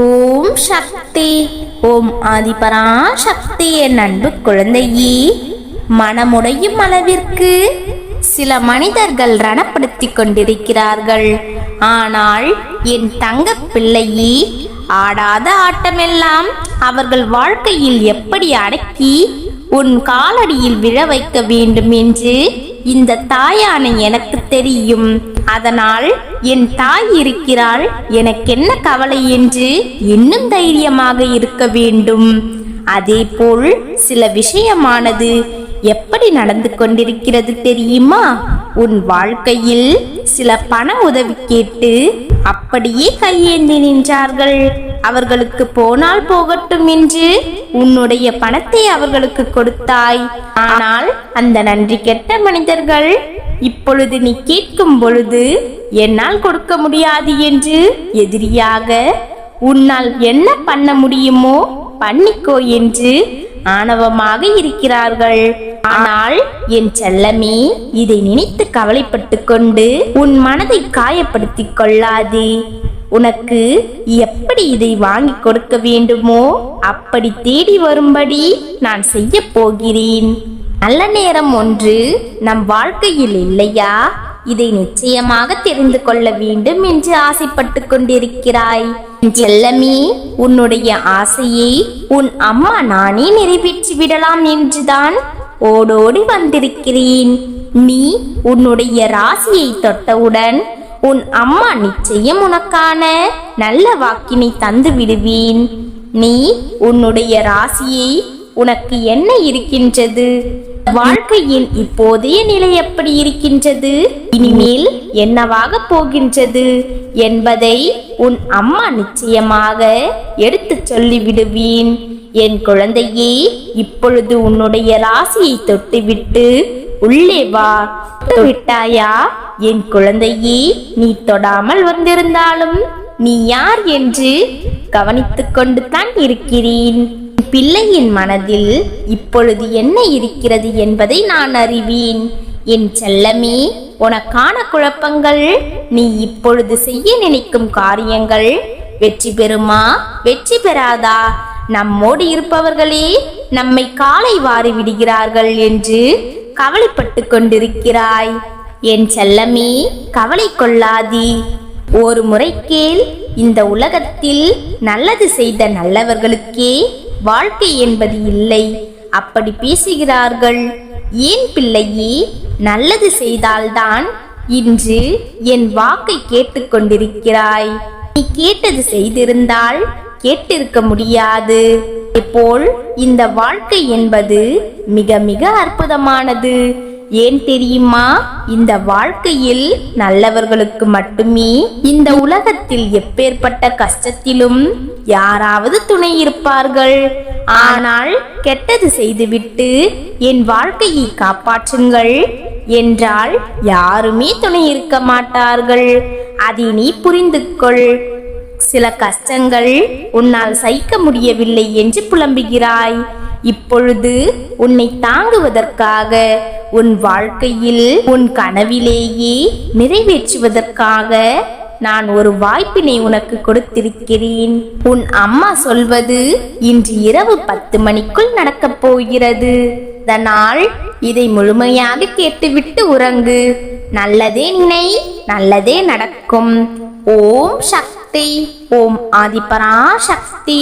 ஓம் சக்தி. ஓம் ஆதிபரா சக்தி என் அன்பு குழந்தையே. மனமுடையும் அளவிற்கு சில மனிதர்கள் ரணப்படுத்திக் கொண்டிருக்கிறார்கள். ஆனால் என் தங்க பிள்ளையே ஆடாத ஆட்டமெல்லாம் அவர்கள் வாழ்க்கையில் எப்படி அடக்கி உன் காலடியில் விழ வைக்க வேண்டும் என்று இந்த தாயான எனக்கு தெரியும். அதனால் என் தாய் இருக்கிறாள் எனக்கென்ன கவலை என்று இன்னும் தைரியமாக இருக்க வேண்டும். அதேபோல் சில விஷயமானது எப்படி நடந்து கொண்டிருக்கிறது தெரியுமா? உன் வாழ்க்கையில் சில பண உதவி கேட்டு அப்படியே கையேந்தி நின்றார்கள். அவர்களுக்கு போனால் போகட்டும் என்று உன்னுடைய பணத்தை அவர்களுக்கு கொடுத்தாய். ஆனால் அந்த நன்றி கெட்ட மனிதர்கள் இப்பொழுது நீ கேட்கும் பொழுது என்னால் கொடுக்க முடியாது என்று எதிரியாக உன்னால் என்ன பண்ண முடியுமோ பண்ணிக்கோ என்று ஆணவமாக இருக்கிறார்கள். ஆனால் என் செல்லமே இதை நினைத்து கவலைப்பட்டு கொண்டு உன் மனதை காயப்படுத்திக் கொள்ளாதே. உனக்கு எப்படி இதை வாங்கி கொடுக்க வேண்டுமோ அப்படி தேடி வரும்படி நான் செய்ய போகிறேன். நல்ல நேரம் ஒன்று நம் வாழ்க்கையில் இல்லையா? இதை நிச்சயமாக தெரிந்து கொள்ள வேண்டும் என்று ஆசைப்பட்டு கொண்டிருக்கிறாய். செல்லமே உன்னுடைய ஆசையை உன் அம்மா நானே நிறைவேற்றி விடலாம் என்றுதான் ஓடோடி வந்திருக்கிறேன். நீ உன்னுடைய ராசியை தொட்டவுடன் உன் அம்மா நிச்சயம் உனக்கான நல்ல வாக்கினை தந்து விடுவேன். நீ உன்னுடைய ராசியை உனக்கு என்ன இருக்கின்றது? வாழ்க்கையின் இப்போதைய நிலை எப்படி இருக்கின்றது? இனிமேல் என்னவாக போகின்றது என்பதை உன் அம்மா நிச்சயமாக எடுத்துச் சொல்லி விடுவேன் என் குழந்தையே இப்பொழுது உன்னுடைய ராசியை தொட்டுவிட்டு உள்ளே வா. விட்டாயா? என் குழந்தையே நீ தொடாமல் வந்திருந்தாலும் நீ யார் என்று கவனித்துக் கொண்டுதான் இருக்கிறேன். பிள்ளையின் மனதில் இப்பொழுது என்ன இருக்கிறது என்பதை நான் அறிவேன். என் செல்லமே உனக்கான குழப்பங்கள் நீ இப்பொழுது செய்ய நினைக்கும் காரியங்கள் வெற்றி பெறுமா வெற்றி பெறாதா? நம்மோடு இருப்பவர்களே நம்மை காலை வாரி விடுகிறார்கள் என்று கவலைப்பட்டு கொண்டிருக்கிறாய். என் செல்லமே கவலை கொள்ளாதீ. ஒரு முறை கேள் இந்த உலகத்தில் நல்லது செய்த நல்லவர்களுக்கே வாழ்க்கை என்பது இல்லை. அப்படி பேசுகிறார்கள். ஏன் பிள்ளையே நல்லது செய்தால்தான் இன்று என் வாக்கை கேட்டுக்கொண்டிருக்கிறாய். நீ கேட்டது செய்திருந்தால் கேட்டிருக்க முடியாது. போல் இந்த வாழ்க்கை என்பது மிக மிக அற்புதமானது. ஏன் தெரியுமா? இந்த வாழ்க்கையில் நல்லவர்களுக்கு மட்டுமே இந்த உலகத்தில் எப்பேற்பட்ட கஷ்டத்திலும் யாராவது துணை இருப்பார்கள். ஆனால் கெட்டது செய்துவிட்டு என் வாழ்க்கையை காப்பாற்றுங்கள் என்றால் யாருமே துணை இருக்க மாட்டார்கள். அதை நீ புரிந்து கொள் சில கஷ்டங்கள் உன்னால் சகிக்க முடியவில்லை என்று புலம்புகிறாய். இப்பொழுது உன்னை தாங்குவதற்காக உன் வாழ்க்கையில் உன் கனவிலேயே நிறைவேற்றுவதற்காக நான் ஒரு வாய்ப்பினை உனக்கு கொடுத்திருக்கிறேன். உன் அம்மா சொல்வது இன்று இரவு பத்து மணிக்குள் நடக்கப் போகிறது. அதனால் இதை முழுமையாக கேட்டுவிட்டு உறங்கு. நல்லதே நினை நல்லதே நடக்கும். ஓம் சக்தி ஓம் ஆதிபரா சக்தி